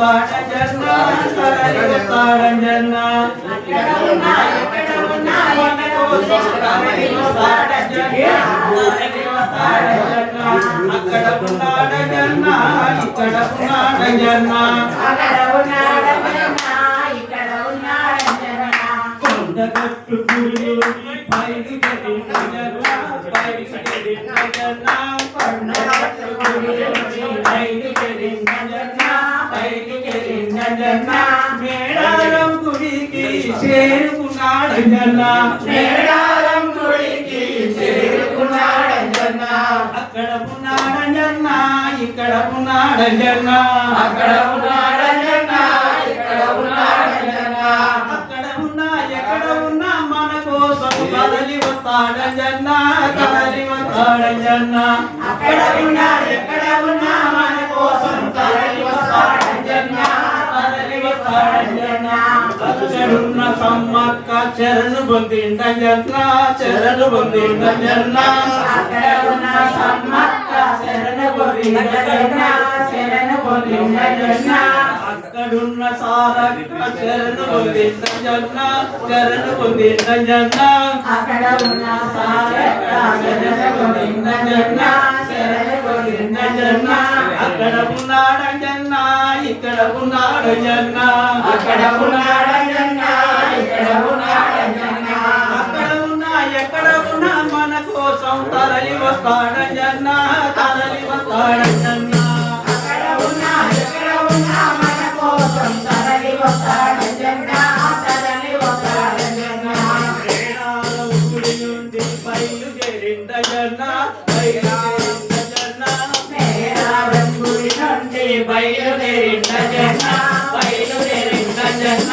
వస్తాడంజన్న అక్కడ ఇక్కడ ఉన్నాడంజన్న అక్కడ ఉన్నాడన్న గుడిలో పైకి పైకి గుడిలో పైకి గెలిండజన్న మేడారం గుడికి చేరుకున్నాడజన్న మేడారం గుడికి చేరుకున్నాడన్న అక్కడ ఉన్నాడజన్న ఇక్కడ ఉన్నాడజన్న అక్కడ ఇక్కడ ఉన్నాడన్న అక్కడ ఉన్నా ఎక్కడ ఉన్నా మన కోసం కదలి వస్తాడజన్న కదలి వస్తాడజన్న అక్కడ ఉన్నా ఎక్కడ ఉన్నా మన కోసం తరలి వస్తాడన్న కదలి వస్తాడజన్న అక్కడున్న సమ్మక్క చెరను పొందిండజన్న చెరను పొందిండజన్న అక్కడ ఉన్న సమ్మక్క జన్న గోవిందజన్న పొందిండ జన్న అక్కడున్న సారక్క చెరను పొందిండజన్న చెరను పొందిండజన్న అక్కడ ఉన్న సారక్క చరణు పొందిండ జన్న గోవిందజన్న పొందిండ జన్న అక్కడ ఉన్నాడజన్న ఇక్కడ ఉన్నాడజన్న అక్కడ ఉన్నాడజన్న ఇక్కడ ఉన్నాడజన్న అక్కడ ఉన్నా ఎక్కడ ఉన్నా మన కోసం తరలి వస్తాడజన్న తరలి వస్తాడజన్న అక్కడ జన్న బయలుదేరిన జన్న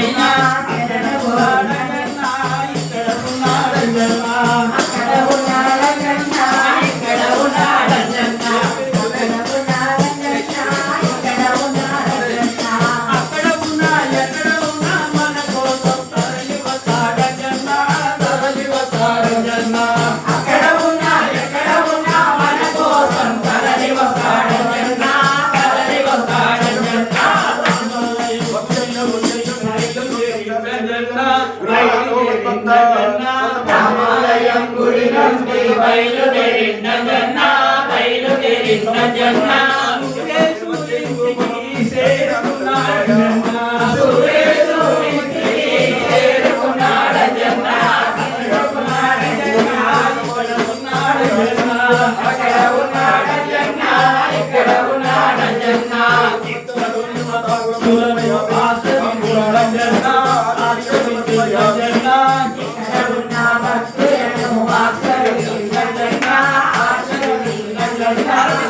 ஐயா రామాలయం గుడి నుండి బయలుదేరిన జన్న బయలుదేరిన జన్న. Obrigado.